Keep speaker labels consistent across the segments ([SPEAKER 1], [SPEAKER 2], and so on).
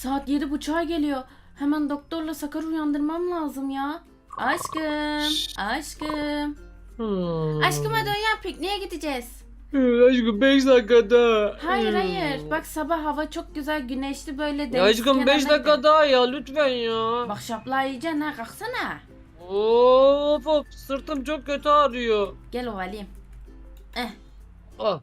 [SPEAKER 1] Saat yedi buçuğa geliyor. Hemen doktorla Sakar'ı uyandırmam lazım ya. Aşkım, aşkım.
[SPEAKER 2] Hmm.
[SPEAKER 1] Aşkım hadi uyan pikniğe gideceğiz.
[SPEAKER 2] Aşkım 5 dakikada.
[SPEAKER 1] Hayır
[SPEAKER 2] Hmm.
[SPEAKER 1] hayır. Bak sabah hava çok güzel güneşli böyle deniz
[SPEAKER 2] aşkım 5
[SPEAKER 1] kenarına
[SPEAKER 2] dakika daha ya lütfen ya.
[SPEAKER 1] Bak şapla yiyeceksin ha kalksana.
[SPEAKER 2] Of of sırtım çok kötü ağrıyor.
[SPEAKER 1] Gel ovalayayım.
[SPEAKER 2] Ah.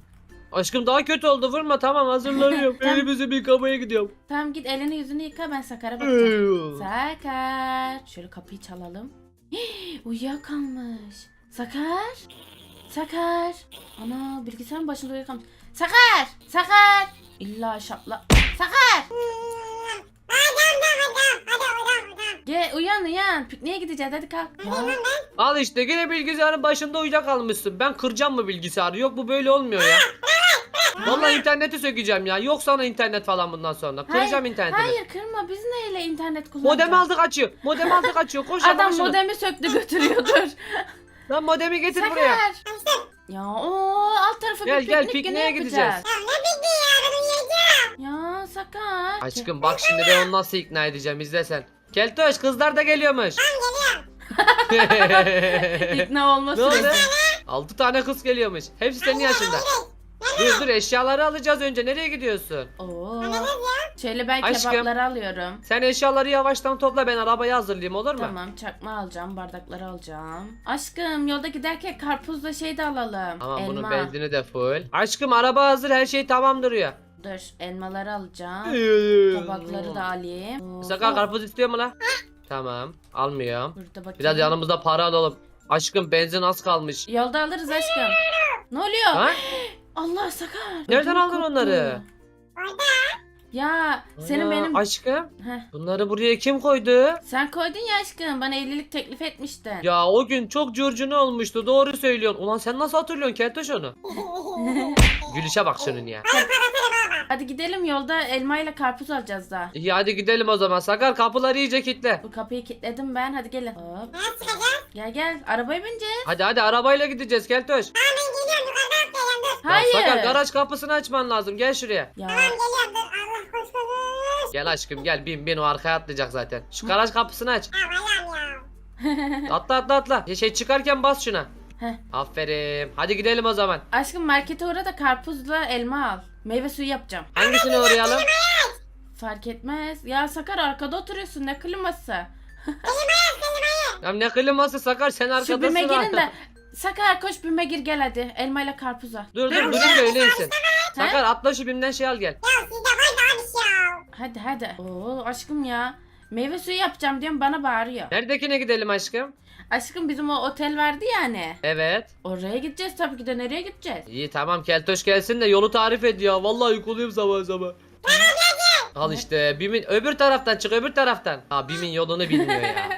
[SPEAKER 2] Aşkım daha kötü oldu vurma tamam hazırlanıyorum.
[SPEAKER 1] Tamam.
[SPEAKER 2] Elimizi bir yıkamaya gidiyorum.
[SPEAKER 1] Tamam git elini yüzünü yıka ben Sakar'a bakacağım. Sakar. Şöyle kapıyı çalalım. Hii, Uyuyakalmış. Sakar. Sakar. Ana bilgisayarın başında uyuyakalmış. Sakar. Sakar. İlla şapla. Sakar. Gel uyan uyan. Pikniğe gideceğiz hadi kalk. Ya,
[SPEAKER 2] Al işte yine bilgisayarın başında uyuyakalmışsın. Ben kıracağım mı bilgisayarı? Yok bu böyle olmuyor ya. Vallahi interneti sökeceğim ya. Yok sana internet falan bundan sonra. Kıracağım internetini.
[SPEAKER 1] hayır kırma biz neyle internet kullanacağız?
[SPEAKER 2] Modem aldı kaçıyor. Modem aldı kaçıyor. Koş
[SPEAKER 1] Adam
[SPEAKER 2] Adam şunu.
[SPEAKER 1] modemi söktü götürüyordur.
[SPEAKER 2] Lan modemi getir buraya.
[SPEAKER 1] Sakar. Ya o alt tarafı
[SPEAKER 2] Gel,
[SPEAKER 1] bir
[SPEAKER 2] gel,
[SPEAKER 1] piknik günü
[SPEAKER 2] pikniğe gideceğiz.
[SPEAKER 1] yapacağız. Ya Sakar.
[SPEAKER 2] Aşkım bak şimdi ben onu nasıl ikna edeceğim izle sen. Keltoş kızlar da geliyormuş.
[SPEAKER 1] İkna olma
[SPEAKER 2] ne oldu?
[SPEAKER 1] süreci.
[SPEAKER 2] 6 tane kız geliyormuş. Hepsi senin yaşında. Dur dur eşyaları alacağız önce. Nereye gidiyorsun?
[SPEAKER 1] Oo. Şöyle ben
[SPEAKER 2] Aşkım.
[SPEAKER 1] kebapları alıyorum.
[SPEAKER 2] Sen eşyaları yavaştan topla ben arabayı hazırlayayım olur mu?
[SPEAKER 1] Tamam çakma alacağım, bardakları alacağım. Aşkım yolda giderken karpuzla şey de alalım.
[SPEAKER 2] Tamam bunun
[SPEAKER 1] Elma.
[SPEAKER 2] benzini de full. Aşkım araba hazır her şey tamam duruyor.
[SPEAKER 1] Dur elmaları alacağım. Tabakları da alayım. Oo.
[SPEAKER 2] Sakar karpuz istiyor mu la? Tamam almıyorum.
[SPEAKER 1] Burada bakayım.
[SPEAKER 2] Biraz yanımızda para alalım. Aşkım benzin az kalmış.
[SPEAKER 1] Yolda alırız aşkım. Ne oluyor?
[SPEAKER 2] Ha?
[SPEAKER 1] Allah Sakar.
[SPEAKER 2] Nereden
[SPEAKER 1] ödüm
[SPEAKER 2] aldın
[SPEAKER 1] koptu.
[SPEAKER 2] onları?
[SPEAKER 1] Ya senin
[SPEAKER 2] Ana,
[SPEAKER 1] benim...
[SPEAKER 2] Aşkım
[SPEAKER 1] Heh.
[SPEAKER 2] bunları buraya kim koydu?
[SPEAKER 1] Sen koydun ya aşkım. Bana evlilik teklif etmiştin.
[SPEAKER 2] Ya o gün çok curcuna olmuştu doğru söylüyorsun. Ulan sen nasıl hatırlıyorsun Keltoş onu? Gülüşe bak şunun ya.
[SPEAKER 1] Hadi gidelim yolda elma ile karpuz alacağız daha.
[SPEAKER 2] İyi hadi gidelim o zaman. Sakar kapıları iyice kilitle.
[SPEAKER 1] Bu kapıyı kilitledim ben. Hadi gelin. Hop. Gel gel. Arabaya bineceğiz.
[SPEAKER 2] Hadi hadi arabayla gideceğiz Keltoş. Ya
[SPEAKER 1] Hayır.
[SPEAKER 2] Sakar garaj kapısını açman lazım. Gel şuraya.
[SPEAKER 1] Ya
[SPEAKER 2] Gel aşkım gel bin bin o arkaya atlayacak zaten. Şu garaj kapısını aç. Atla atla atla. Ya Şey çıkarken bas şuna.
[SPEAKER 1] Heh.
[SPEAKER 2] Aferin. Hadi gidelim o zaman.
[SPEAKER 1] Aşkım markete uğra da karpuzla elma al. Meyve suyu yapacağım.
[SPEAKER 2] Hangisini uğrayalım?
[SPEAKER 1] Fark etmez. Ya Sakar arkada oturuyorsun ne kliması.
[SPEAKER 2] Ya ne kliması Sakar sen
[SPEAKER 1] Şu
[SPEAKER 2] arkadasın.
[SPEAKER 1] bime
[SPEAKER 2] ha.
[SPEAKER 1] girin de. Sakar koş bime gir gel hadi. Elma ile karpuza.
[SPEAKER 2] Dur dur durun da öyle insin. Sakar atla şu bimden şey al gel.
[SPEAKER 1] Hadi hadi. Oo aşkım ya. Meyve suyu yapacağım diyorum bana bağırıyor.
[SPEAKER 2] Neredekine gidelim aşkım?
[SPEAKER 1] Aşkım bizim o otel vardı ya hani.
[SPEAKER 2] Evet.
[SPEAKER 1] Oraya gideceğiz tabii ki de nereye gideceğiz?
[SPEAKER 2] İyi tamam Keltoş gelsin de yolu tarif et ya. Vallahi uykuluyum sabah sabah. Al işte Bim'in öbür taraftan çık öbür taraftan. Ha Bim'in yolunu bilmiyor ya.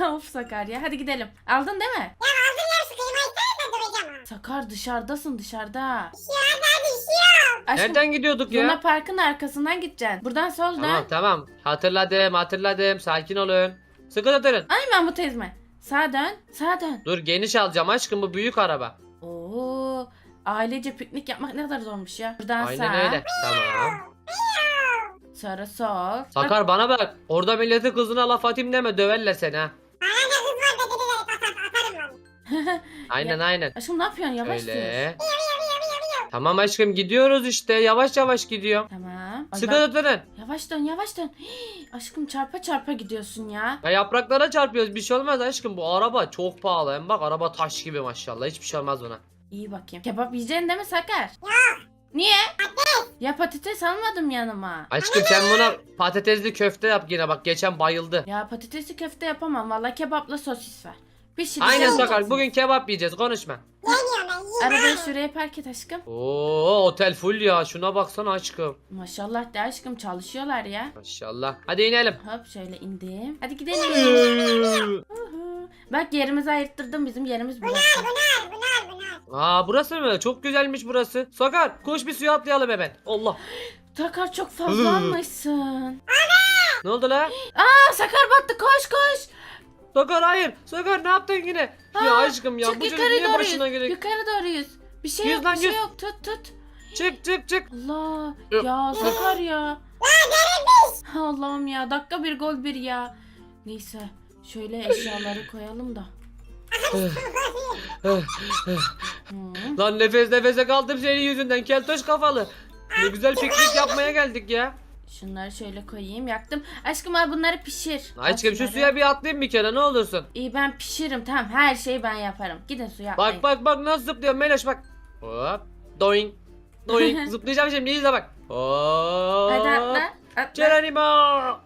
[SPEAKER 1] of Sakar ya hadi gidelim. Aldın değil mi? Sakar dışarıdasın dışarıda. Aşkım,
[SPEAKER 2] Nereden gidiyorduk ya?
[SPEAKER 1] Luna Park'ın arkasından gideceksin. Buradan soldan.
[SPEAKER 2] Tamam tamam. Hatırladım hatırladım. Sakin olun. Sıkı tutun.
[SPEAKER 1] Ay Mahmut ezme. Sağa dön. Sağa dön.
[SPEAKER 2] Dur geniş alacağım aşkım bu büyük araba.
[SPEAKER 1] Oo. Ailece piknik yapmak ne kadar zormuş ya. Buradan
[SPEAKER 2] Aynen
[SPEAKER 1] sağ.
[SPEAKER 2] öyle. Tamam.
[SPEAKER 1] Sonra sol. Bak,
[SPEAKER 2] Sakar bana bak. Orada milleti kızına laf atayım deme döverler seni ha. Aynen aynen.
[SPEAKER 1] Aşkım ne yapıyorsun yavaş.
[SPEAKER 2] Öyle. Tamam aşkım gidiyoruz işte. Yavaş yavaş gidiyorum.
[SPEAKER 1] Tamam. Ay
[SPEAKER 2] Sıkı
[SPEAKER 1] bak-
[SPEAKER 2] tutun.
[SPEAKER 1] Yavaş dön yavaş dön. Hii, aşkım çarpa çarpa gidiyorsun ya.
[SPEAKER 2] Ya yapraklara çarpıyoruz. Bir şey olmaz aşkım. Bu araba çok pahalı. Hem bak araba taş gibi maşallah. Hiçbir şey olmaz buna.
[SPEAKER 1] İyi bakayım. Kebap yiyeceksin değil mi Sakar? Niye? Ya patates almadım yanıma.
[SPEAKER 2] Aşkım sen buna patatesli köfte yap yine bak. Geçen bayıldı.
[SPEAKER 1] Ya patatesli köfte yapamam. Valla kebapla sosis var. Bir şey
[SPEAKER 2] Aynen
[SPEAKER 1] şey
[SPEAKER 2] Sakar. Bugün kebap yiyeceğiz. Konuşma.
[SPEAKER 1] Arabayı şuraya park et aşkım.
[SPEAKER 2] Oo otel full ya. Şuna baksana aşkım.
[SPEAKER 1] Maşallah de aşkım çalışıyorlar ya.
[SPEAKER 2] Maşallah. Hadi inelim.
[SPEAKER 1] Hop şöyle indim. Hadi gidelim. Uhu. Bak yerimizi ayırttırdım. Bizim yerimiz burası.
[SPEAKER 2] Aa burası mı? Çok güzelmiş burası. Sakar koş bir suya atlayalım hemen. Allah.
[SPEAKER 1] Sakar çok fazla almışsın.
[SPEAKER 2] Ne oldu la?
[SPEAKER 1] Aa Sakar battı koş koş.
[SPEAKER 2] Sakar hayır. Sakar ne yaptın yine? ya
[SPEAKER 1] Aa,
[SPEAKER 2] aşkım ya
[SPEAKER 1] Çık
[SPEAKER 2] bu çocuk
[SPEAKER 1] yukarı
[SPEAKER 2] niye
[SPEAKER 1] doğru
[SPEAKER 2] başına
[SPEAKER 1] yüz.
[SPEAKER 2] gerek?
[SPEAKER 1] Yukarı doğru yüz. Bir şey
[SPEAKER 2] Yüz
[SPEAKER 1] yok
[SPEAKER 2] lan,
[SPEAKER 1] bir şey yok. Tut tut.
[SPEAKER 2] Çık çık çık.
[SPEAKER 1] Allah.
[SPEAKER 2] Yok.
[SPEAKER 1] Ya Sakar ya. Allah'ım ya dakika bir gol bir ya. Neyse şöyle eşyaları koyalım da.
[SPEAKER 2] Lan nefes nefese kaldım senin yüzünden keltoş kafalı. Ne güzel piknik yapmaya geldik ya.
[SPEAKER 1] Şunları şöyle koyayım yaktım. Aşkım al bunları pişir.
[SPEAKER 2] Aşkım şu suya bir atlayayım bir kere ne olursun.
[SPEAKER 1] İyi ben pişiririm tamam her şeyi ben yaparım. Gidin suya atlayın.
[SPEAKER 2] Bak bak bak nasıl zıplıyor Meloş bak. Hop. Doing. Doing. Zıplayacağım şimdi izle bak. Hop.
[SPEAKER 1] Hadi atla. Atla.
[SPEAKER 2] Geronimo.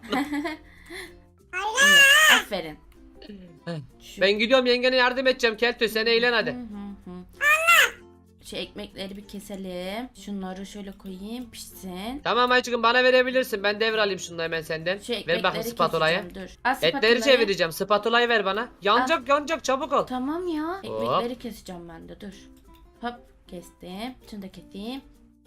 [SPEAKER 1] Aferin.
[SPEAKER 2] Ben gidiyorum yengene yardım edeceğim Keltoş sen eğlen hadi.
[SPEAKER 1] Hı hı. Şu ekmekleri bir keselim. Şunları şöyle koyayım pişsin.
[SPEAKER 2] Tamam aşkım bana verebilirsin. Ben devralayım şunu hemen senden.
[SPEAKER 1] Şu
[SPEAKER 2] Ver
[SPEAKER 1] ekmekleri
[SPEAKER 2] bakayım spatulayı.
[SPEAKER 1] keseceğim dur. Al
[SPEAKER 2] Etleri
[SPEAKER 1] spatulayı.
[SPEAKER 2] çevireceğim. Spatulayı ver bana. Yanacak yanacak çabuk ol.
[SPEAKER 1] Tamam ya. Ekmekleri keseceğim ben de dur. Hop kestim. Şunu da keseyim.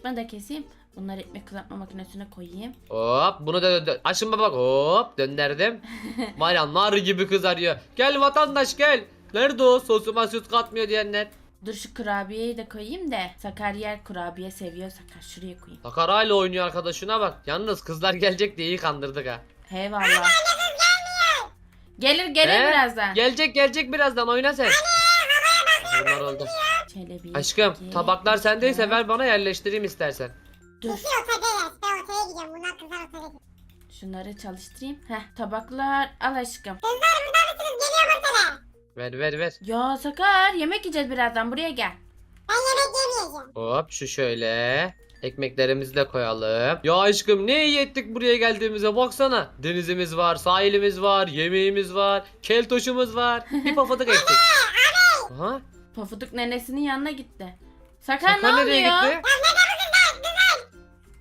[SPEAKER 1] Bunu da keseyim. Bunları ekmek kızartma makinesine koyayım.
[SPEAKER 2] Hop bunu da dö- açın bak hop döndürdüm. Var ya nar gibi kızarıyor. Gel vatandaş gel. Nerede o sosuma süt katmıyor diyenler.
[SPEAKER 1] Dur şu kurabiyeyi de koyayım da. Sakar yer kurabiye seviyor. Sakar şuraya koyayım.
[SPEAKER 2] Sakar hala oynuyor arkadaşına bak. Yalnız kızlar gelecek diye iyi kandırdık ha.
[SPEAKER 1] He valla. Gelir gelir
[SPEAKER 2] He?
[SPEAKER 1] birazdan.
[SPEAKER 2] Gelecek gelecek birazdan oyna sen. Bunlar oldu.
[SPEAKER 1] Şöyle bir
[SPEAKER 2] Aşkım
[SPEAKER 1] iki,
[SPEAKER 2] tabaklar sendeyse ver bana yerleştireyim istersen.
[SPEAKER 1] Dur.
[SPEAKER 3] Kesin otelde. Ben otele gidiyorum. Bunlar kızlar otele gidiyor.
[SPEAKER 1] Şunları çalıştırayım. Heh tabaklar al aşkım.
[SPEAKER 3] Kızlar burada mısınız? Geliyorum otele.
[SPEAKER 2] Ver ver ver.
[SPEAKER 1] Ya Sakar yemek yiyeceğiz birazdan buraya gel.
[SPEAKER 3] Ben yemek yemeyeceğim.
[SPEAKER 2] Hop şu şöyle. Ekmeklerimizi de koyalım. Ya aşkım ne iyi ettik buraya geldiğimize baksana. Denizimiz var, sahilimiz var, yemeğimiz var, keltoşumuz var. Bir pafadık ektik. Aha.
[SPEAKER 1] Pofuduk nenesinin yanına gitti. Sakar,
[SPEAKER 2] Sakar
[SPEAKER 1] ne
[SPEAKER 2] nereye
[SPEAKER 1] oluyor?
[SPEAKER 2] gitti?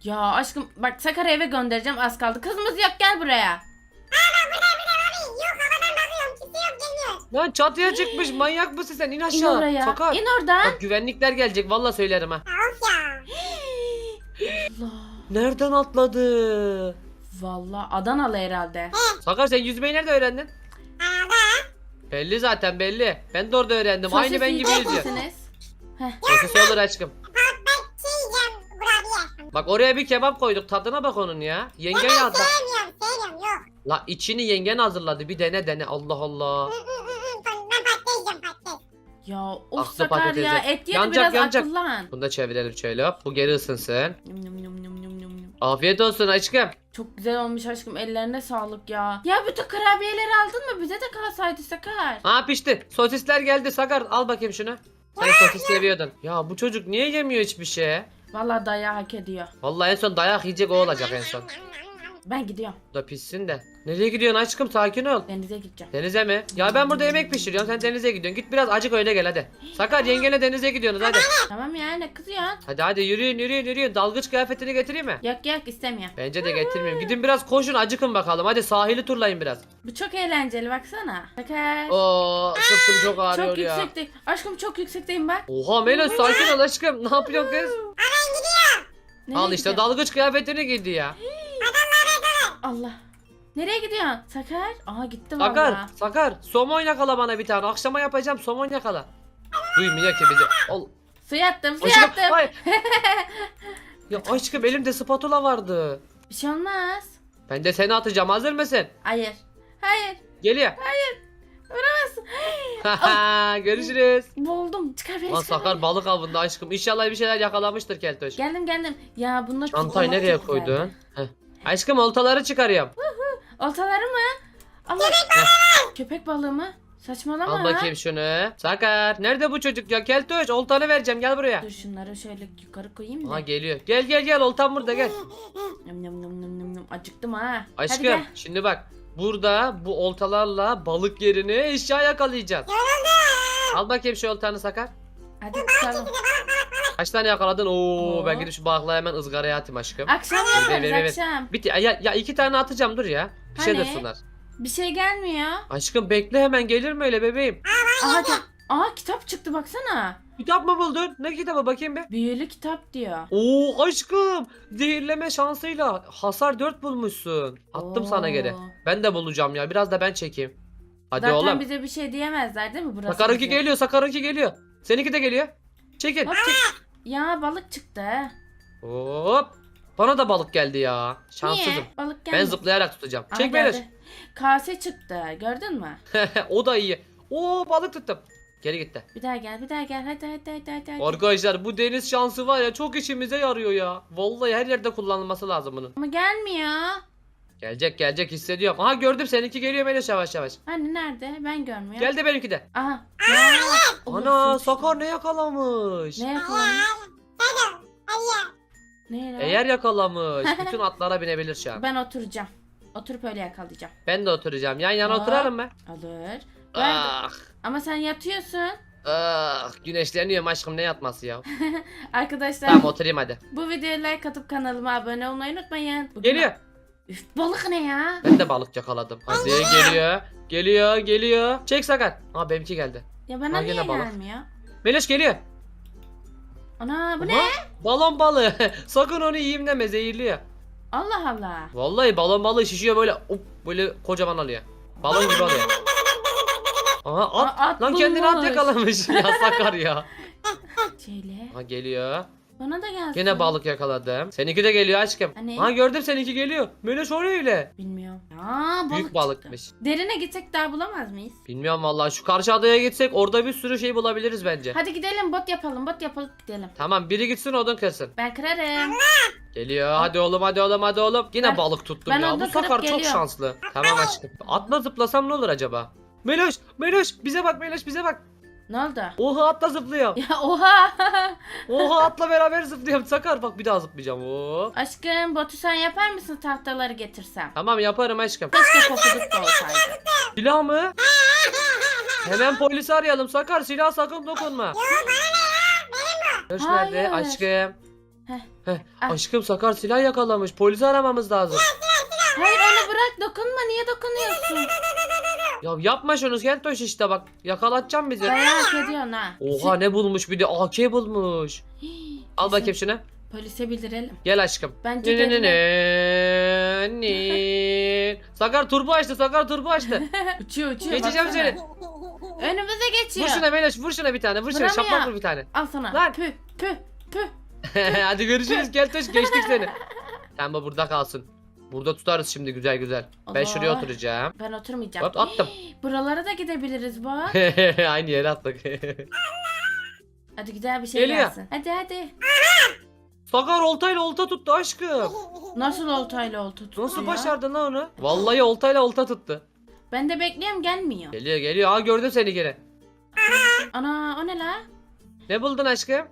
[SPEAKER 1] Ya aşkım bak Sakar'ı eve göndereceğim az kaldı. Kızımız yok gel buraya.
[SPEAKER 2] Lan çatıya çıkmış manyak mısın sen? İn
[SPEAKER 1] İn
[SPEAKER 2] aşağı.
[SPEAKER 1] oraya.
[SPEAKER 2] Sakar.
[SPEAKER 1] İn oradan.
[SPEAKER 2] Bak güvenlikler gelecek valla söylerim ha.
[SPEAKER 3] Of ya.
[SPEAKER 1] Allah.
[SPEAKER 2] Nereden atladı?
[SPEAKER 1] Valla Adanalı herhalde.
[SPEAKER 2] Sakar sen yüzmeyi nerede öğrendin?
[SPEAKER 3] Arada.
[SPEAKER 2] Belli zaten belli. Ben de orada öğrendim. Aynı
[SPEAKER 1] Sosis
[SPEAKER 2] ben gibi
[SPEAKER 1] yiyecek
[SPEAKER 2] yüzüyor.
[SPEAKER 1] misiniz?
[SPEAKER 2] Sosis olur aşkım.
[SPEAKER 3] Şey yiyeceğim. Kurabiye.
[SPEAKER 2] Bak oraya bir kebap koyduk. Tadına bak onun ya. Yengen
[SPEAKER 3] Ben
[SPEAKER 2] yazdı.
[SPEAKER 3] sevmiyorum. Sevmiyorum. Yok.
[SPEAKER 2] La içini yengen hazırladı. Bir dene dene. Allah Allah.
[SPEAKER 3] Hı, hı, hı,
[SPEAKER 1] Ya of
[SPEAKER 2] Aklı
[SPEAKER 1] Sakar
[SPEAKER 2] patatesi.
[SPEAKER 1] ya et yedi
[SPEAKER 2] Yanacak,
[SPEAKER 1] biraz
[SPEAKER 2] yanacak.
[SPEAKER 1] akıllan.
[SPEAKER 2] Bunu da çevirelim şöyle hop. Bu geri ısınsın.
[SPEAKER 1] Yum, yum, yum, yum, yum, yum, yum.
[SPEAKER 2] Afiyet olsun aşkım.
[SPEAKER 1] Çok güzel olmuş aşkım ellerine sağlık ya. Ya bütün kurabiyeleri aldın mı? Bize de kalsaydı Sakar.
[SPEAKER 2] Ha pişti. Sosisler geldi. Sakar al bakayım şunu. Sen sosis seviyordun. Ya bu çocuk niye yemiyor hiçbir şey?
[SPEAKER 1] Valla dayağı hak ediyor.
[SPEAKER 2] Vallahi en son dayak yiyecek o olacak en son.
[SPEAKER 1] Ben gidiyorum.
[SPEAKER 2] Bu da pişsin de. Nereye gidiyorsun aşkım? Sakin ol.
[SPEAKER 1] Denize gideceğim.
[SPEAKER 2] Denize mi? Ya ben burada yemek pişiriyorum. Sen denize gidiyorsun. Git biraz acık öyle gel hadi. Sakar yengene denize gidiyorsunuz hadi.
[SPEAKER 1] Tamam ya ne kızıyorsun?
[SPEAKER 2] Hadi hadi yürüyün yürüyün yürüyün. Dalgıç kıyafetini getireyim mi?
[SPEAKER 1] Yok yok istemiyorum.
[SPEAKER 2] Bence de getirmeyeyim. Gidin biraz koşun acıkın bakalım. Hadi sahili turlayın biraz.
[SPEAKER 1] Bu çok eğlenceli baksana. Sakar.
[SPEAKER 2] Oo sırtım çok ağrıyor
[SPEAKER 1] çok
[SPEAKER 2] ya.
[SPEAKER 1] yüksekte. Aşkım çok yüksekteyim bak.
[SPEAKER 2] Oha Melis sakin ol aşkım. Ne yapıyorsun kız?
[SPEAKER 1] Nereye
[SPEAKER 2] Al işte
[SPEAKER 1] gidiyorsun?
[SPEAKER 2] dalgıç kıyafetini giydi ya.
[SPEAKER 1] Allah. Nereye gidiyorsun? Sakar. Aha gitti
[SPEAKER 2] Sakar,
[SPEAKER 1] valla.
[SPEAKER 2] Sakar. Somon yakala bana bir tane. Akşama yapacağım somon yakala. Duymuyor ki bizi. Ol.
[SPEAKER 1] Suya attım suya
[SPEAKER 2] Aşkım,
[SPEAKER 1] attım.
[SPEAKER 2] ay. ya aşkım elimde spatula vardı.
[SPEAKER 1] Bir şey olmaz.
[SPEAKER 2] Ben de seni atacağım. Hazır mısın?
[SPEAKER 1] Hayır. Hayır.
[SPEAKER 2] Geliyor.
[SPEAKER 1] Vuramazsın.
[SPEAKER 2] Görüşürüz.
[SPEAKER 1] Buldum. Çıkar beni
[SPEAKER 2] Lan
[SPEAKER 1] çıkar
[SPEAKER 2] Sakar
[SPEAKER 1] beni.
[SPEAKER 2] balık avında aşkım. İnşallah bir şeyler yakalamıştır keltoş.
[SPEAKER 1] Geldim geldim. Ya bunlar
[SPEAKER 2] Çantayı
[SPEAKER 1] çok-
[SPEAKER 2] nereye
[SPEAKER 1] çok güzeldi.
[SPEAKER 2] koydun? Heh. Aşkım oltaları çıkarıyorum.
[SPEAKER 1] Oltaları mı? Allah. Köpek balığı mı? Saçmalama.
[SPEAKER 2] Al bakayım şunu. Sakar. Nerede bu çocuk ya? Keltoş oltanı vereceğim gel buraya.
[SPEAKER 1] Dur şunları şöyle yukarı koyayım da.
[SPEAKER 2] Aha geliyor. Gel gel gel oltan burada gel.
[SPEAKER 1] Yum yum yum yum yum yum. Acıktım ha. Hadi
[SPEAKER 2] Aşkım
[SPEAKER 1] gel.
[SPEAKER 2] şimdi bak. Burada bu oltalarla balık yerine eşya yakalayacağız. Al bakayım şu oltanı Sakar.
[SPEAKER 1] Hadi tutalım.
[SPEAKER 2] Kaç tane yakaladın? Oo,
[SPEAKER 1] Oo.
[SPEAKER 2] ben gidip şu balıkları hemen ızgaraya atayım aşkım.
[SPEAKER 1] Akşam yaparız
[SPEAKER 2] ver, ver.
[SPEAKER 1] akşam.
[SPEAKER 2] Bitti. Ya, ya iki tane atacağım dur ya. Bir şey
[SPEAKER 1] Hani?
[SPEAKER 2] dursunlar.
[SPEAKER 1] Bir şey gelmiyor.
[SPEAKER 2] Aşkım bekle hemen gelir mi öyle bebeğim?
[SPEAKER 1] Aha, ki- Aha kitap çıktı baksana.
[SPEAKER 2] Kitap mı buldun? Ne kitabı bakayım bir.
[SPEAKER 1] Büyülü kitap diyor.
[SPEAKER 2] Oo aşkım. Zehirleme şansıyla hasar 4 bulmuşsun. Attım sana geri. Ben de bulacağım ya. Biraz da ben çekeyim. Hadi
[SPEAKER 1] Zaten
[SPEAKER 2] oğlum.
[SPEAKER 1] bize bir şey diyemezler değil mi burası?
[SPEAKER 2] Sakarınki
[SPEAKER 1] bizim?
[SPEAKER 2] geliyor. Sakarınki geliyor. Seninki de geliyor. Çekin.
[SPEAKER 1] Hop, çık- Ya balık çıktı.
[SPEAKER 2] Hop. Bana da balık geldi ya. Şanssızım.
[SPEAKER 1] Niye? Balık gelmedi.
[SPEAKER 2] Ben zıplayarak tutacağım.
[SPEAKER 1] Aha,
[SPEAKER 2] Çek
[SPEAKER 1] geldi. Kase çıktı. Gördün mü?
[SPEAKER 2] o da iyi. Oo balık tuttum. Geri gitti.
[SPEAKER 1] Bir daha gel, bir daha gel. Hadi hadi hadi hadi. hadi.
[SPEAKER 2] Arkadaşlar bu deniz şansı var ya çok işimize yarıyor ya. Vallahi her yerde kullanılması lazım bunun.
[SPEAKER 1] Ama gelmiyor.
[SPEAKER 2] Gelecek gelecek hissediyorum. Aha gördüm seninki geliyor Meloş yavaş yavaş.
[SPEAKER 1] Hani nerede? Ben görmüyorum.
[SPEAKER 2] Geldi benimki de.
[SPEAKER 1] Aha.
[SPEAKER 2] Ana Sakar ne yakalamış?
[SPEAKER 1] Ne yakalamış? Ne?
[SPEAKER 2] Eğer yakalamış. Bütün atlara binebilir şu an.
[SPEAKER 1] Ben oturacağım. Oturup öyle yakalayacağım.
[SPEAKER 2] Ben de oturacağım. Yan yana
[SPEAKER 1] Aa.
[SPEAKER 2] oturalım mı?
[SPEAKER 1] Alır. Ben de-
[SPEAKER 2] Ah,
[SPEAKER 1] Ama sen yatıyorsun.
[SPEAKER 2] ah, güneşleniyorum aşkım ne yatması ya.
[SPEAKER 1] Arkadaşlar
[SPEAKER 2] Tamam oturayım hadi.
[SPEAKER 1] bu videoya like atıp kanalıma abone olmayı unutmayın. Bugün-
[SPEAKER 2] Geliyor.
[SPEAKER 1] Üf balık ne ya?
[SPEAKER 2] Ben de balık yakaladım. Hadi geliyor. Geliyor geliyor. Çek Sakar. Aa benimki geldi.
[SPEAKER 1] Ya bana
[SPEAKER 2] Ha,
[SPEAKER 1] niye
[SPEAKER 2] gene balık.
[SPEAKER 1] gelmiyor?
[SPEAKER 2] Meloş geliyor.
[SPEAKER 1] Ana bu
[SPEAKER 2] Aha,
[SPEAKER 1] ne?
[SPEAKER 2] Balon balığı. Sakın onu yiyeyim deme zehirliyor.
[SPEAKER 1] Allah Allah.
[SPEAKER 2] Vallahi balon balığı şişiyor böyle up, böyle kocaman alıyor. Balon gibi alıyor. Aha at.
[SPEAKER 1] Aa, at
[SPEAKER 2] Lan kendini at
[SPEAKER 1] bulmuş.
[SPEAKER 2] yakalamış. ya Sakar ya.
[SPEAKER 1] Şöyle.
[SPEAKER 2] Ha geliyor.
[SPEAKER 1] Bana da gelsin.
[SPEAKER 2] Yine balık yakaladım. Seninki de geliyor aşkım.
[SPEAKER 1] Hani?
[SPEAKER 2] Ha gördüm seninki geliyor. Meloş o ne öyle?
[SPEAKER 1] Bilmiyorum. Aa balık
[SPEAKER 2] Büyük
[SPEAKER 1] çıktı.
[SPEAKER 2] balıkmış.
[SPEAKER 1] Derine gitsek daha bulamaz mıyız?
[SPEAKER 2] Bilmiyorum vallahi şu karşı adaya gitsek orada bir sürü şey bulabiliriz bence.
[SPEAKER 1] Hadi gidelim bot yapalım bot yapalım gidelim.
[SPEAKER 2] Tamam biri gitsin odun kırsın.
[SPEAKER 1] Ben kırarım.
[SPEAKER 2] Geliyor hadi oğlum hadi oğlum hadi oğlum. Yine
[SPEAKER 1] Ben-
[SPEAKER 2] balık tuttum
[SPEAKER 1] ben
[SPEAKER 2] ya. Bu
[SPEAKER 1] kırıp
[SPEAKER 2] çok şanslı. Tamam aşkım. Atla zıplasam ne olur acaba? Meloş Meloş bize bak Meloş bize bak.
[SPEAKER 1] Ne oldu?
[SPEAKER 2] Oha atla zıplıyorum.
[SPEAKER 1] Ya oha.
[SPEAKER 2] Oha atla beraber zıplıyorum. Sakar bak bir daha zıplayacağım. Oo.
[SPEAKER 1] Aşkım botu sen yapar mısın tahtaları getirsem?
[SPEAKER 2] Tamam yaparım aşkım.
[SPEAKER 1] Keşke pofuduk da olsaydı.
[SPEAKER 2] Silah mı? Hemen polisi arayalım. Sakar silah sakın dokunma. Nerede?
[SPEAKER 1] Hayır.
[SPEAKER 2] Aşkım.
[SPEAKER 1] Heh.
[SPEAKER 2] Heh,
[SPEAKER 1] Ah.
[SPEAKER 2] Aşkım Sakar silah yakalamış. Polisi aramamız lazım.
[SPEAKER 1] Hayır onu bırak dokunma niye dokunuyorsun?
[SPEAKER 2] Ya yapma şunu Kentoş işte bak. Yakalatacağım bizi.
[SPEAKER 1] Bayağı hak ediyorsun ha.
[SPEAKER 2] Oha ne bulmuş bir de AK bulmuş. Al bakayım şunu.
[SPEAKER 1] Polise bildirelim.
[SPEAKER 2] Gel aşkım.
[SPEAKER 1] Bence
[SPEAKER 2] Ne ne ne ne ne. Sakar turbo açtı Sakar turbo açtı.
[SPEAKER 1] Uçuyor uçuyor.
[SPEAKER 2] Geçeceğim
[SPEAKER 1] baksana.
[SPEAKER 2] seni.
[SPEAKER 1] Önümüze geçiyor.
[SPEAKER 2] Vur şuna Meloş vur şuna bir tane vur şuna
[SPEAKER 1] Vuramıyor.
[SPEAKER 2] şaplak vur bir tane.
[SPEAKER 1] Al sana.
[SPEAKER 2] Lan.
[SPEAKER 1] Püh püh püh.
[SPEAKER 2] Hadi görüşürüz Keltoş geçtik seni. Sen bu burada kalsın. Burada tutarız şimdi güzel güzel. Ben şuraya oturacağım.
[SPEAKER 1] Ben oturmayacağım.
[SPEAKER 2] Hop attım.
[SPEAKER 1] Buralara da gidebiliriz bak.
[SPEAKER 2] Aynı yere attık.
[SPEAKER 1] Hadi güzel bir şey
[SPEAKER 2] Geliyor.
[SPEAKER 1] gelsin. Hadi hadi.
[SPEAKER 2] Sakar oltayla olta tuttu aşkım.
[SPEAKER 1] Nasıl oltayla olta tuttu
[SPEAKER 2] Nasıl
[SPEAKER 1] ya?
[SPEAKER 2] başardın lan onu? Vallahi oltayla olta tuttu.
[SPEAKER 1] Ben de bekliyorum gelmiyor.
[SPEAKER 2] Geliyor geliyor. Aa gördüm seni gene.
[SPEAKER 1] Ana o ne la?
[SPEAKER 2] Ne buldun aşkım?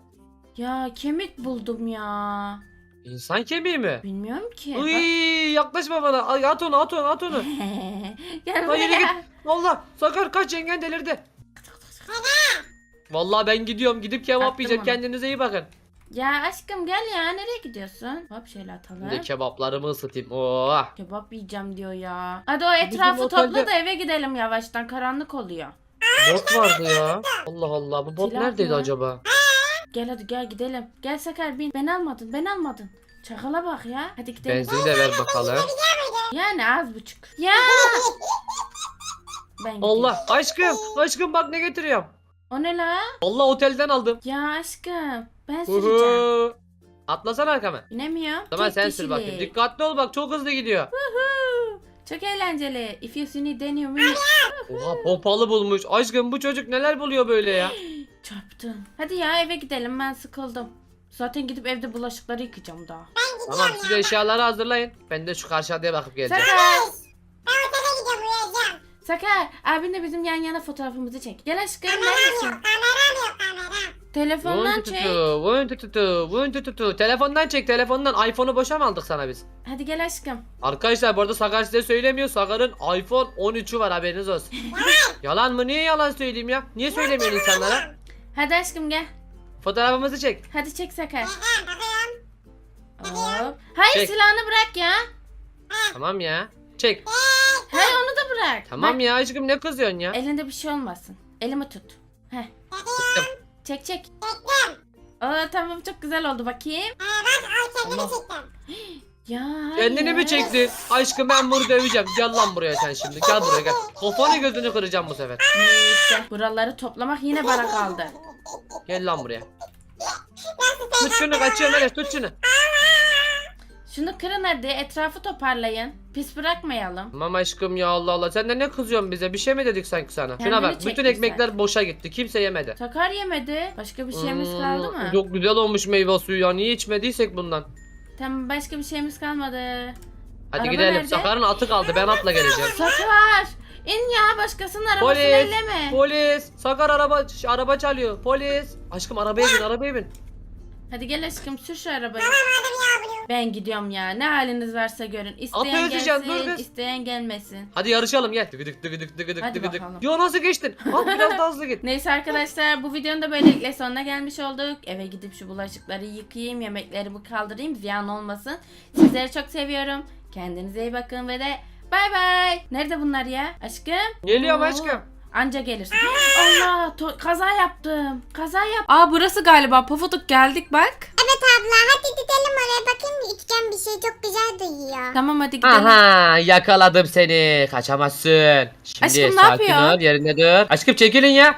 [SPEAKER 1] Ya kemik buldum ya.
[SPEAKER 2] İnsan kemiği mi?
[SPEAKER 1] Bilmiyorum ki.
[SPEAKER 2] Uy yaklaşma bana. Ay, at onu at onu at onu.
[SPEAKER 1] Gel
[SPEAKER 2] yürü
[SPEAKER 1] buraya.
[SPEAKER 2] git. Valla Sakar kaç yengen delirdi. Vallahi ben gidiyorum gidip kebap
[SPEAKER 1] Attım
[SPEAKER 2] yiyeceğim
[SPEAKER 1] onu.
[SPEAKER 2] kendinize iyi bakın.
[SPEAKER 1] Ya aşkım gel ya nereye gidiyorsun? Hop şöyle atalım.
[SPEAKER 2] Şimdi kebaplarımı ısıtayım. Oh.
[SPEAKER 1] Kebap yiyeceğim diyor ya. Hadi o etrafı
[SPEAKER 2] otelde-
[SPEAKER 1] topla da eve gidelim yavaştan karanlık oluyor.
[SPEAKER 2] Bot vardı ya. Allah Allah bu bot
[SPEAKER 1] Silah
[SPEAKER 2] neredeydi
[SPEAKER 1] mı?
[SPEAKER 2] acaba?
[SPEAKER 1] Gel hadi gel gidelim. Gel Sakar bin. Ben almadın ben almadın. Çakala bak ya. Hadi gidelim.
[SPEAKER 2] Benzin de ver bakalım.
[SPEAKER 1] Yani az buçuk. Ya. Ben.
[SPEAKER 2] Allah aşkım aşkım bak ne getiriyorum.
[SPEAKER 1] O ne la?
[SPEAKER 2] Allah otelden aldım.
[SPEAKER 1] Ya aşkım. Ben süreceğim.
[SPEAKER 2] Uhu. Atlasana arkama.
[SPEAKER 1] Binemiyorum.
[SPEAKER 2] Tamam
[SPEAKER 1] Tek
[SPEAKER 2] sen sür
[SPEAKER 1] kişilik.
[SPEAKER 2] bakayım. Dikkatli ol bak çok hızlı gidiyor.
[SPEAKER 1] Çok eğlenceli. If you see me then you.
[SPEAKER 2] Oha pompalı bulmuş. Aşkım bu çocuk neler buluyor böyle ya.
[SPEAKER 1] Çarptım. Hadi ya eve gidelim ben sıkıldım. Zaten gidip evde bulaşıkları yıkayacağım daha.
[SPEAKER 2] Tamam siz eşyaları hazırlayın. Ben de şu karşı adaya bakıp geleceğim.
[SPEAKER 1] Sakar.
[SPEAKER 3] Ben otele gidiyorum uyuyacağım.
[SPEAKER 1] Sakar abinle bizim yan yana fotoğrafımızı çek. Gel aşkım
[SPEAKER 3] Kameram
[SPEAKER 1] neredesin?
[SPEAKER 3] yok kameram yok kameram.
[SPEAKER 1] Telefondan
[SPEAKER 2] Vın
[SPEAKER 1] çek.
[SPEAKER 2] tututu, vın tututu, vın tututu. Telefondan çek telefondan. iPhone'u boşa mı aldık sana biz?
[SPEAKER 1] Hadi gel aşkım.
[SPEAKER 2] Arkadaşlar bu arada Sakar size söylemiyor. Sakar'ın iPhone 13'ü var haberiniz olsun. yalan mı? Niye yalan söyleyeyim ya? Niye söylemiyorsun insanlara?
[SPEAKER 1] Hadi aşkım gel.
[SPEAKER 2] Fotoğrafımızı çek.
[SPEAKER 1] Hadi çek Sakar.
[SPEAKER 3] Bakıyorum bakıyorum.
[SPEAKER 1] Hop. Hayır
[SPEAKER 2] Çek.
[SPEAKER 1] silahını bırak ya.
[SPEAKER 2] Tamam ya. Çek.
[SPEAKER 1] Hayır onu da bırak.
[SPEAKER 2] Tamam
[SPEAKER 1] Bak,
[SPEAKER 2] ya aşkım ne kızıyorsun ya?
[SPEAKER 1] Elinde bir şey olmasın. Elimi tut. Heh.
[SPEAKER 3] Çekiyorum.
[SPEAKER 1] Çek çek.
[SPEAKER 3] Çektim.
[SPEAKER 1] Aa tamam çok güzel oldu bakayım.
[SPEAKER 3] Ee, bak al
[SPEAKER 2] Allah.
[SPEAKER 3] çektim.
[SPEAKER 1] Ya hayır.
[SPEAKER 2] Kendini mi çekti? Aşkım ben bunu döveceğim. Gel lan buraya sen şimdi. Gel buraya gel. Kafanı gözünü kıracağım bu sefer.
[SPEAKER 1] Neyse. Buraları toplamak yine bana kaldı.
[SPEAKER 2] Gel lan buraya. Tut şunu kaçıyor Melis tut şunu.
[SPEAKER 1] Şunu kırın hadi etrafı toparlayın. Pis bırakmayalım.
[SPEAKER 2] Tamam aşkım ya Allah Allah. Sen de ne kızıyorsun bize? Bir şey mi dedik sanki sana? Şuna bak. Bütün
[SPEAKER 1] çekmişler.
[SPEAKER 2] ekmekler boşa gitti. Kimse yemedi.
[SPEAKER 1] Sakar yemedi. Başka bir şeyimiz
[SPEAKER 2] Hmm,
[SPEAKER 1] kaldı mı?
[SPEAKER 2] Çok güzel olmuş meyve suyu ya. Niye içmediysek bundan?
[SPEAKER 1] Tamam başka bir şeyimiz kalmadı.
[SPEAKER 2] Hadi
[SPEAKER 1] Araba
[SPEAKER 2] gidelim.
[SPEAKER 1] nerede?
[SPEAKER 2] Sakar'ın atı kaldı. Ben atla geleceğim.
[SPEAKER 1] Sakar! İn ya başkasının arabasını
[SPEAKER 2] Polis!
[SPEAKER 1] elleme.
[SPEAKER 2] Polis! Sakar araba ş- araba çalıyor. Polis! Aşkım arabaya bin, arabaya bin.
[SPEAKER 1] Hadi gel aşkım sür şu arabayı.
[SPEAKER 3] Hadi yavrum.
[SPEAKER 1] Ben gidiyorum ya. Ne haliniz varsa görün. İsteyen
[SPEAKER 2] ezeceksin, dur
[SPEAKER 1] gelsin,
[SPEAKER 2] kız.
[SPEAKER 1] isteyen gelmesin.
[SPEAKER 2] Hadi yarışalım gel. Tıgıdık
[SPEAKER 1] Hadi
[SPEAKER 2] tıgıdık.
[SPEAKER 1] bakalım.
[SPEAKER 2] Yo nasıl geçtin? At biraz daha hızlı git.
[SPEAKER 1] Neyse arkadaşlar bu videonun da böylelikle sonuna gelmiş olduk. Eve gidip şu bulaşıkları yıkayayım, yemeklerimi kaldırayım, ziyan olmasın. Sizleri çok seviyorum. Kendinize iyi bakın ve de bay bay. Nerede bunlar ya? Aşkım?
[SPEAKER 2] Geliyorum
[SPEAKER 1] Oo,
[SPEAKER 2] aşkım.
[SPEAKER 1] Anca gelirsin. Allah to- kaza yaptım. Kaza yap. Aa burası galiba. Pofuduk geldik bak.
[SPEAKER 3] Evet abla hadi gidelim oraya bakayım içeceğim bir şey çok güzel duyuyor.
[SPEAKER 1] Tamam hadi gidelim.
[SPEAKER 2] Aha yakaladım seni. Kaçamazsın. Şimdi
[SPEAKER 1] Aşkım, ne
[SPEAKER 2] sakin
[SPEAKER 1] yapıyor?
[SPEAKER 2] ol yerinde dur. Aşkım çekilin ya.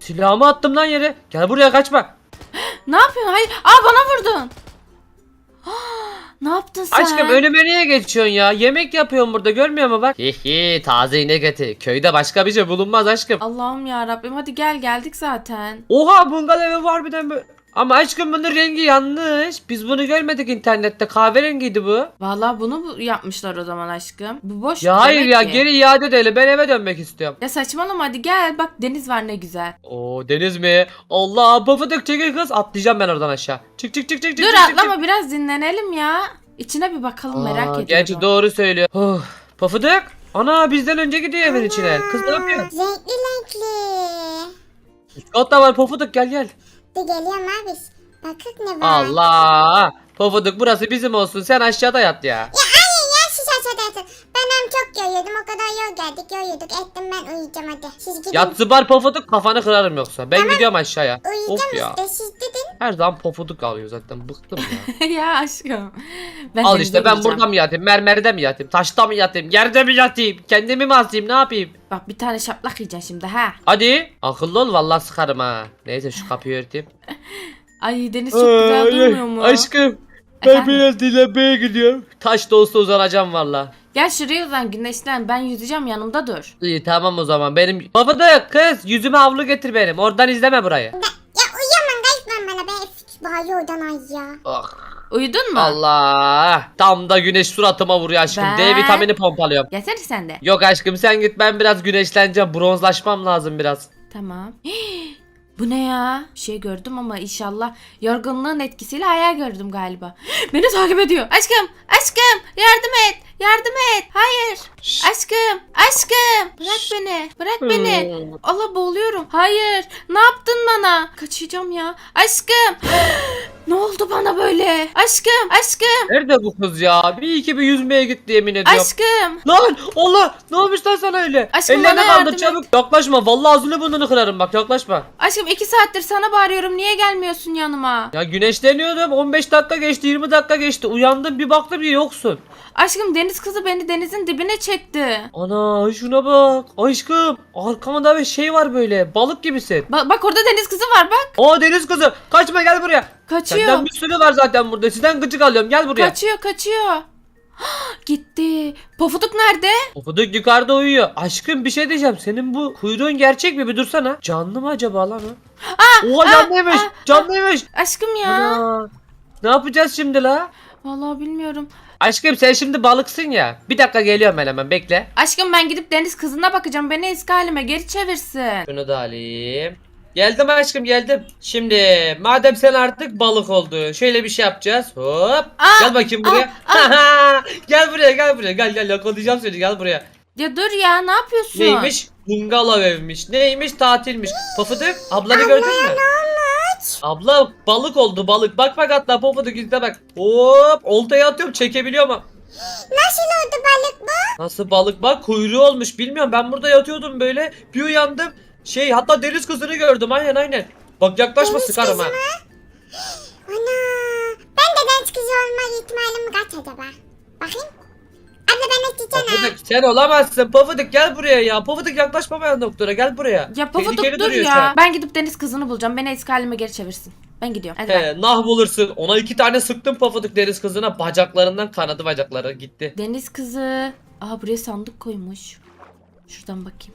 [SPEAKER 2] Silahımı attım lan yere. Gel buraya kaçma.
[SPEAKER 1] Ne yapıyorsun? Hayır. Aa bana vurdun. ne yaptın sen?
[SPEAKER 2] Aşkım önüme niye geçiyorsun ya? Yemek yapıyorum burada görmüyor musun bak? Hihi taze inek eti. Köyde başka bir şey bulunmaz aşkım.
[SPEAKER 1] Allah'ım ya Rabbim hadi gel geldik zaten.
[SPEAKER 2] Oha bungalov var bir de böyle. Ama aşkım bunun rengi yanlış. Biz bunu görmedik internette. Kahverengiydi bu.
[SPEAKER 1] Vallahi bunu bu- yapmışlar o zaman aşkım. Bu boş.
[SPEAKER 2] Ya hayır
[SPEAKER 1] demek
[SPEAKER 2] ya
[SPEAKER 1] ki.
[SPEAKER 2] geri iade edelim. Ben eve dönmek istiyorum.
[SPEAKER 1] Ya saçmalama hadi gel bak deniz var ne güzel.
[SPEAKER 2] Oo deniz mi? Allah pofuduk çekil kız. Atlayacağım ben oradan aşağı. Çık çık çık çık çık.
[SPEAKER 1] Dur
[SPEAKER 2] çık, çık,
[SPEAKER 1] atlama biraz dinlenelim ya. İçine bir bakalım
[SPEAKER 2] Aa,
[SPEAKER 1] merak ediyorum.
[SPEAKER 2] Gerçi doğru söylüyor. Oh, pofuduk. Ana bizden önce gidiyor evin içine. Kız ne yapıyor?
[SPEAKER 3] Renkli renkli.
[SPEAKER 2] Scott da var pofuduk gel gel.
[SPEAKER 3] Dur geliyorum abi. Bakık ne var?
[SPEAKER 2] Allah. Pofuduk burası bizim olsun. Sen aşağıda yat ya.
[SPEAKER 3] Ya hayır ya siz aşağıda yatın. Ben hem çok yoyuyordum o kadar yol geldik yoyuyorduk ettim ben uyuyacağım hadi. Siz gidin.
[SPEAKER 2] Yat zıbar pofuduk kafanı kırarım yoksa. Ben gidiyorum aşağıya. Of
[SPEAKER 3] Uyuyacağım
[SPEAKER 2] ya.
[SPEAKER 3] işte siz gidin.
[SPEAKER 2] Her zaman pofuduk alıyor zaten. Bıktım ya.
[SPEAKER 1] ya aşkım. Ben
[SPEAKER 2] Al işte ben burada mı yatayım? Mermerde mi yatayım? Taşta mı yatayım? Yerde mi yatayım? Kendimi mi asayım? Ne yapayım?
[SPEAKER 1] Bak bir tane şaplak yiyeceksin şimdi ha.
[SPEAKER 2] Hadi. Akıllı ol vallahi sıkarım ha. Neyse şu kapıyı örteyim.
[SPEAKER 1] Ay deniz çok güzel durmuyor mu?
[SPEAKER 2] Aşkım.
[SPEAKER 1] Efendim?
[SPEAKER 2] biraz dinlenmeye gidiyorum. Taş da olsa uzanacağım valla.
[SPEAKER 1] Gel şuraya uzan güneşlen ben yüzeceğim yanımda dur.
[SPEAKER 2] İyi tamam o zaman benim. Pofuduk kız yüzüme havlu getir benim. Oradan izleme burayı.
[SPEAKER 3] Bahar oradan ay ya.
[SPEAKER 2] Ah.
[SPEAKER 1] Uyudun mu?
[SPEAKER 2] Allah. Tam da güneş suratıma vuruyor aşkım. D
[SPEAKER 1] Ben-
[SPEAKER 2] vitamini pompalıyorum.
[SPEAKER 1] Gelsene sen de.
[SPEAKER 2] Yok aşkım sen git ben biraz güneşleneceğim. Bronzlaşmam lazım biraz.
[SPEAKER 1] Tamam. Bu ne ya? Bir şey gördüm ama inşallah yorgunluğun etkisiyle hayal gördüm galiba. Beni takip ediyor. Aşkım, aşkım, yardım et, yardım et. Hayır.
[SPEAKER 2] Şşş.
[SPEAKER 1] Aşkım, aşkım. Bırak beni, bırak beni.
[SPEAKER 2] Hmm.
[SPEAKER 1] Allah boğuluyorum. Hayır. Ne yaptın bana? Kaçacağım ya. Aşkım. ne oldu bana böyle? Aşkım, aşkım,
[SPEAKER 2] Nerede bu kız ya? Bir iki bir yüzmeye gitti yemin ediyorum.
[SPEAKER 1] aşkım.
[SPEAKER 2] Lan Allah ne olmuş lan sana öyle?
[SPEAKER 1] Aşkım,
[SPEAKER 2] Ellerini
[SPEAKER 1] bana
[SPEAKER 2] kaldır
[SPEAKER 1] yardım
[SPEAKER 2] çabuk. Yaklaşma vallahi ağzını burnunu kırarım bak yaklaşma.
[SPEAKER 1] Aşkım iki saattir sana bağırıyorum. Niye gelmiyorsun yanıma?
[SPEAKER 2] Ya güneşleniyordum 15 dakika geçti 20 dakika geçti uyandım bir baktım ki yoksun.
[SPEAKER 1] Aşkım deniz kızı beni denizin dibine çekti.
[SPEAKER 2] Ana şuna bak aşkım arkamda bir şey var böyle balık gibisin.
[SPEAKER 1] Ba- bak orada deniz kızı var bak.
[SPEAKER 2] Aa deniz kızı kaçma gel buraya.
[SPEAKER 1] Kaçıyor.
[SPEAKER 2] Senden bir sürü var zaten burada sizden gıcık alıyorum gel buraya.
[SPEAKER 1] Kaçıyor kaçıyor. Gitti. Pofuduk nerede?
[SPEAKER 2] Pofuduk yukarıda uyuyor. Aşkım bir şey diyeceğim. Senin bu kuyruğun gerçek mi? Bir dursana. Canlı mı acaba lan o? Oha canlıymış.
[SPEAKER 1] ah,
[SPEAKER 2] canlıymış.
[SPEAKER 1] Aşkım ya.
[SPEAKER 2] Ana. Ne yapacağız şimdi la?
[SPEAKER 1] Vallahi bilmiyorum.
[SPEAKER 2] Aşkım sen şimdi balıksın ya. Bir dakika geliyorum ben hemen bekle.
[SPEAKER 1] Aşkım ben gidip deniz kızına bakacağım. Beni eski halime geri çevirsin.
[SPEAKER 2] Şunu da alayım. Geldim aşkım geldim. Şimdi madem sen artık balık oldun. Şöyle bir şey yapacağız. Hop.
[SPEAKER 1] Aa,
[SPEAKER 2] gel bakayım buraya. gel buraya gel buraya. Gel gel yakalayacağım seni gel buraya.
[SPEAKER 1] Ya dur ya ne yapıyorsun?
[SPEAKER 2] Neymiş? Bungalov evmiş. Neymiş? Tatilmiş. Pofuduk ablanı gördün mü? Abla balık oldu balık. Bak bak hatta Pofuduk izle bak. Hop oltaya atıyorum çekebiliyor mu?
[SPEAKER 3] Nasıl oldu balık bu?
[SPEAKER 2] Nasıl balık bak kuyruğu olmuş bilmiyorum. Ben burada yatıyordum böyle. Bir uyandım. Şey hatta deniz kızını gördüm aynen aynen. Bak yaklaşma
[SPEAKER 3] Deniz
[SPEAKER 2] sıkarım
[SPEAKER 3] kızı
[SPEAKER 2] ha.
[SPEAKER 3] mı? Ana. Ben de deniz kızı olma ihtimalim kaç acaba? Bakayım. Abla ben hiç baksana.
[SPEAKER 2] Pofuduk sen olamazsın. Pofuduk gel buraya ya. Pofuduk yaklaşmamayan doktora gel buraya.
[SPEAKER 1] Ya Pofuduk
[SPEAKER 2] Tehlikeli
[SPEAKER 1] dur
[SPEAKER 2] duruyor
[SPEAKER 1] ya.
[SPEAKER 2] an.
[SPEAKER 1] Ben gidip deniz kızını bulacağım. Beni eski halime geri çevirsin. Ben gidiyorum. Hadi ben.
[SPEAKER 2] He, nah bulursun. Ona iki tane sıktım Pofuduk deniz kızına. Bacaklarından kanadı bacakları gitti.
[SPEAKER 1] Deniz kızı. Aha buraya sandık koymuş. Şuradan bakayım.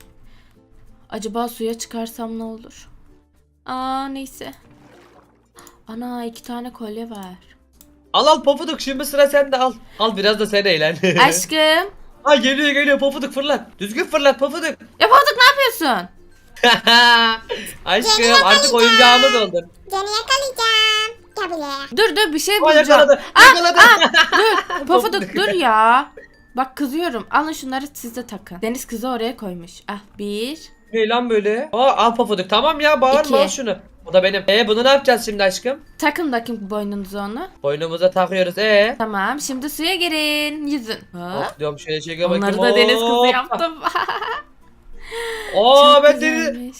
[SPEAKER 1] Acaba suya çıkarsam ne olur? Aa neyse. Ana iki tane kolye var.
[SPEAKER 2] Al al Pofuduk şimdi sıra sende al. Al biraz da sen eğlen.
[SPEAKER 1] Aşkım.
[SPEAKER 2] ha geliyor geliyor Pofuduk fırlat. Düzgün fırlat Pofuduk.
[SPEAKER 1] Ya Pofuduk ne yapıyorsun?
[SPEAKER 2] Aşkım artık oyuncağımız oldun.
[SPEAKER 3] Seni yakalayacağım. Gel buraya.
[SPEAKER 1] Dur dur bir şey
[SPEAKER 2] Aa,
[SPEAKER 1] bulacağım.
[SPEAKER 2] yakaladı. Yakaladı.
[SPEAKER 1] Dur Pofuduk dur ya. Bak kızıyorum. Alın şunları siz de takın. Deniz kızı oraya koymuş. Ah bir.
[SPEAKER 2] Ne lan böyle? Aa al tamam ya bağırma
[SPEAKER 1] İki.
[SPEAKER 2] al şunu. O da benim. E bunu ne yapacağız şimdi aşkım?
[SPEAKER 1] Takın bakayım boynunuza onu.
[SPEAKER 2] Boynumuza takıyoruz. E.
[SPEAKER 1] Tamam şimdi suya girin. Yüzün. Hop.
[SPEAKER 2] Hop diyorum şöyle çeke bakayım.
[SPEAKER 1] Onları da deniz kızı
[SPEAKER 2] Hoppa.
[SPEAKER 1] yaptım.
[SPEAKER 2] Aa
[SPEAKER 1] Çok
[SPEAKER 2] ben deri,
[SPEAKER 1] güzelmiş.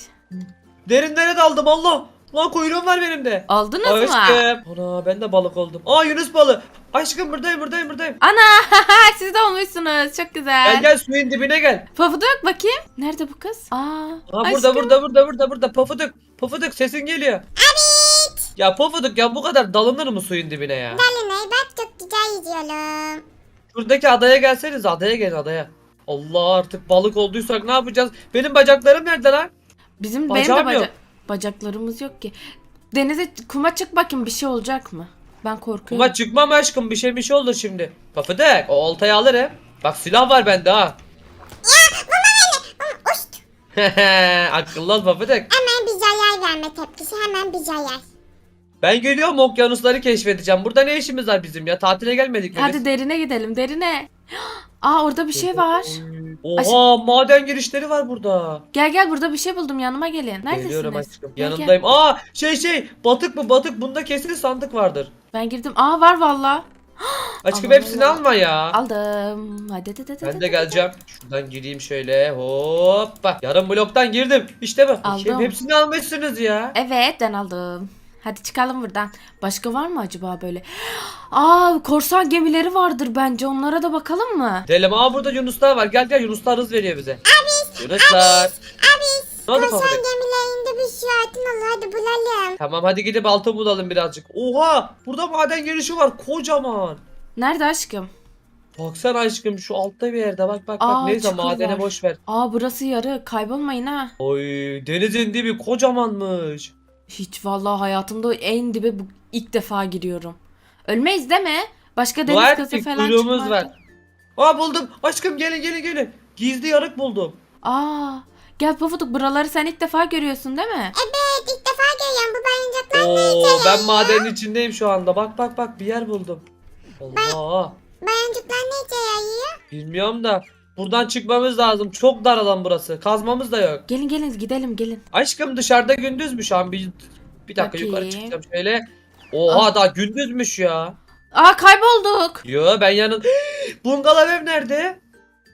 [SPEAKER 2] derinlere daldım Allah. Lan kuyruğum var benim de.
[SPEAKER 1] Aldınız mı?
[SPEAKER 2] Aşkım. Ana ben de balık oldum. Aa Yunus balığı. Aşkım buradayım buradayım buradayım.
[SPEAKER 1] Ana siz de olmuşsunuz. Çok güzel.
[SPEAKER 2] Gel gel suyun dibine gel.
[SPEAKER 1] Pofuduk bakayım. Nerede bu kız? Aa,
[SPEAKER 2] Aa
[SPEAKER 1] aşkım.
[SPEAKER 2] burada burada burada burada burada pofuduk. Pofuduk sesin geliyor. Evet. Ya pofuduk ya bu kadar dalınır mı suyun dibine ya?
[SPEAKER 3] Dalina'yı bak çok güzel yüzüyorum.
[SPEAKER 2] Şuradaki adaya gelseniz adaya gelin adaya. Allah artık balık olduysak ne yapacağız? Benim bacaklarım nerede lan?
[SPEAKER 1] Bizim benim
[SPEAKER 2] Bacağım
[SPEAKER 1] de baca-
[SPEAKER 2] yok.
[SPEAKER 1] Bacaklarımız yok ki. Denize kuma çık bakayım bir şey olacak mı? Ben korkuyorum.
[SPEAKER 2] Kuma çıkmam aşkım bir şey bir şey olur şimdi. Pofuduk o oltayı alırım. Bak silah var bende ha.
[SPEAKER 3] Uşt.
[SPEAKER 2] Akıllı ol Pofuduk.
[SPEAKER 3] Hemen bir zarar verme tepkisi. Hemen bir zarar.
[SPEAKER 2] Ben geliyorum okyanusları keşfedeceğim. Burada ne işimiz var bizim ya? Tatile gelmedik mi biz?
[SPEAKER 1] Hadi derine gidelim derine. Aa orada bir şey var.
[SPEAKER 2] Oha maden girişleri var burada.
[SPEAKER 1] Gel gel burada bir şey buldum yanıma gelin. Neredesiniz?
[SPEAKER 2] Geliyorum aşkım.
[SPEAKER 1] Gel,
[SPEAKER 2] Yanındayım. Aa şey şey batık mı batık bunda kesin sandık vardır.
[SPEAKER 1] Ben girdim. Aa var valla.
[SPEAKER 2] Aşkım hepsini
[SPEAKER 1] Allah.
[SPEAKER 2] alma ya.
[SPEAKER 1] Aldım. Hadi hadi hadi.
[SPEAKER 2] Ben
[SPEAKER 1] hadi,
[SPEAKER 2] de
[SPEAKER 1] hadi.
[SPEAKER 2] geleceğim. Şuradan gireyim şöyle. Hoppa. Yarım bloktan girdim. İşte bu.
[SPEAKER 1] Aldım.
[SPEAKER 2] Şey, hepsini almışsınız ya.
[SPEAKER 1] Evet ben aldım. Hadi çıkalım buradan. Başka var mı acaba böyle? Aa korsan gemileri vardır bence. Onlara da bakalım mı?
[SPEAKER 2] Gidelim. Aa burada Yunuslar var. Gel gel Yunuslar hız veriyor bize. Abi. Yunuslar.
[SPEAKER 3] Abi
[SPEAKER 2] Ne oldu
[SPEAKER 3] korsan
[SPEAKER 2] Pofuduk?
[SPEAKER 3] gemilerinde bir şey altın olur. Hadi bulalım.
[SPEAKER 2] Tamam hadi gidip altın bulalım birazcık. Oha burada maden girişi var kocaman.
[SPEAKER 1] Nerede aşkım?
[SPEAKER 2] Baksana aşkım şu altta bir yerde bak bak bak.
[SPEAKER 1] Aa,
[SPEAKER 2] Neyse
[SPEAKER 1] çukur
[SPEAKER 2] madene boş ver.
[SPEAKER 1] Aa burası yarı. Kaybolmayın ha.
[SPEAKER 2] Oy denizin dibi kocamanmış.
[SPEAKER 1] Hiç vallahi hayatımda en dibe bu ilk defa giriyorum. Ölmeyiz değil mi? Başka deniz
[SPEAKER 2] ettik,
[SPEAKER 1] kızı falan
[SPEAKER 2] kuyruğumuz
[SPEAKER 1] çıkmaz.
[SPEAKER 2] var. Aa buldum. Aşkım gelin gelin gelin. Gizli yarık buldum.
[SPEAKER 1] Aa gel Pofuduk buraları sen ilk defa görüyorsun değil mi?
[SPEAKER 3] Evet ilk defa görüyorum bu bayıncaklar ne
[SPEAKER 2] Oo ben madenin içindeyim şu anda. Bak bak bak bir yer buldum. Allah.
[SPEAKER 3] Bayıncaklar ne işe yarıyor?
[SPEAKER 2] Bilmiyorum da buradan çıkmamız lazım. Çok dar alan burası. Kazmamız da yok.
[SPEAKER 1] Gelin gelin gidelim gelin.
[SPEAKER 2] Aşkım dışarıda gündüz mü şu an? Bir, bir dakika yukarı
[SPEAKER 1] Bakayım.
[SPEAKER 2] çıkacağım şöyle. Oha daha gündüzmüş ya.
[SPEAKER 1] Aa kaybolduk.
[SPEAKER 2] Yo ben yanın... Bungalov ev nerede?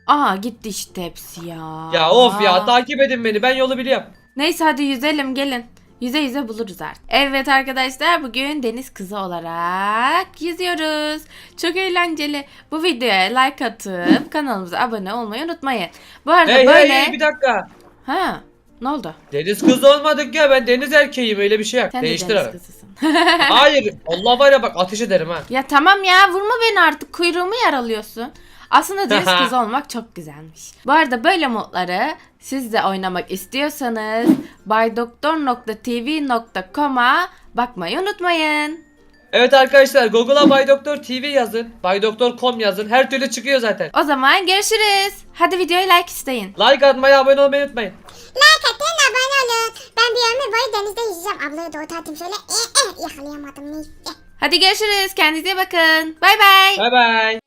[SPEAKER 1] Aa gitti işte hepsi ya.
[SPEAKER 2] Ya of ya
[SPEAKER 1] Aa.
[SPEAKER 2] takip edin beni ben yolu biliyorum.
[SPEAKER 1] Neyse hadi yüzelim gelin. Yüze yüze buluruz artık. Evet arkadaşlar bugün deniz kızı olarak yüzüyoruz. Çok eğlenceli. Bu videoya like atıp kanalımıza abone olmayı unutmayın. Bu arada
[SPEAKER 2] Hey
[SPEAKER 1] böyle...
[SPEAKER 2] hey hey bir dakika.
[SPEAKER 1] Ha ne oldu?
[SPEAKER 2] Deniz kızı olmadık ya ben deniz erkeğiyim öyle bir şey yok.
[SPEAKER 1] Sen de
[SPEAKER 2] Değiştir
[SPEAKER 1] deniz
[SPEAKER 2] abi.
[SPEAKER 1] kızısın.
[SPEAKER 2] Hayır Allah var ya bak ateş ederim ha.
[SPEAKER 1] ya tamam ya vurma beni artık kuyruğumu yaralıyorsun. Aslında deniz kızı olmak çok güzelmiş. Bu arada böyle modları siz de oynamak istiyorsanız baydoktor.tv.com'a bakmayı unutmayın.
[SPEAKER 2] Evet arkadaşlar Google'a Bay Doktor TV yazın. Baydoktor.com yazın. Her türlü çıkıyor zaten.
[SPEAKER 1] O zaman görüşürüz. Hadi videoya like isteyin.
[SPEAKER 2] Like atmayı abone olmayı unutmayın.
[SPEAKER 3] Like atın abone olun. Ben bir ömür boyu denizde yüzeceğim. Ablaya doğru atayım şöyle. Eh, eh, yakalayamadım neyse.
[SPEAKER 1] Hadi görüşürüz. Kendinize bakın. Bay bay.
[SPEAKER 2] Bay bay.